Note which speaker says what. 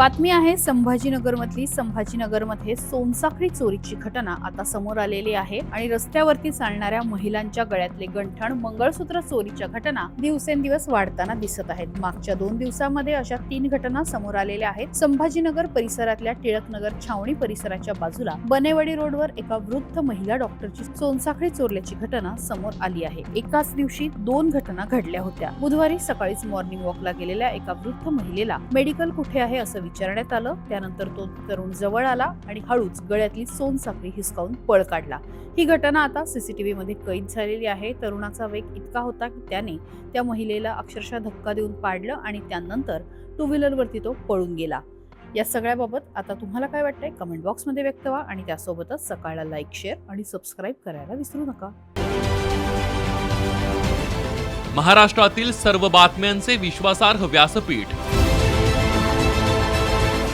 Speaker 1: बातमी आहे संभाजीनगरमधली. संभाजीनगरमध्ये सोनसाखळी चोरीची घटना आता समोर आलेली आहे आणि रस्त्यावरती चालणाऱ्या महिलांच्या गळ्यातले गंठण मंगळसूत्र चोरीच्या घटना दिवसेंदिवस वाढताना दिसत आहेत. मागच्या दोन दिवसामध्ये अशा तीन घटना समोर आलेल्या आहेत. संभाजीनगर परिसरातल्या टिळकनगर छावणी परिसराच्या बाजूला बनेवाडी रोडवर एका वृद्ध महिला डॉक्टरची सोनसाखळी चोरल्याची घटना समोर आली आहे. एकाच दिवशी दोन घटना घडल्या होत्या. बुधवारी सकाळीच मॉर्निंग वॉकला गेलेल्या एका वृद्ध महिलेला मेडिकल कुठे आहे असं विचारण्यात आलं. त्यानंतर तो तरुण जवळ आला आणि हळूच गळ्यातली सोनसाखळी हिसकावून पळ काढला. ही घटना आता सीसीटीव्ही मध्ये कैद झालेली आहे. तरुणाचा वेग इतका होता की त्याने त्या महिलेला अक्षरशः धक्का देऊन पाडलं आणि त्यानंतर टू व्हीलरवरती तो पळून गेला. या सगळ्याबाबत आता तुम्हाला काय वाटतंय? कमेंट बॉक्समध्ये व्यक्त व्हा आणि त्यासोबतच सकाळला लाईक शेअर आणि सबस्क्राईब करायला विसरू नका.
Speaker 2: महाराष्ट्रातील सर्व बातम्यांचे विश्वासार्ह व्यासपीठ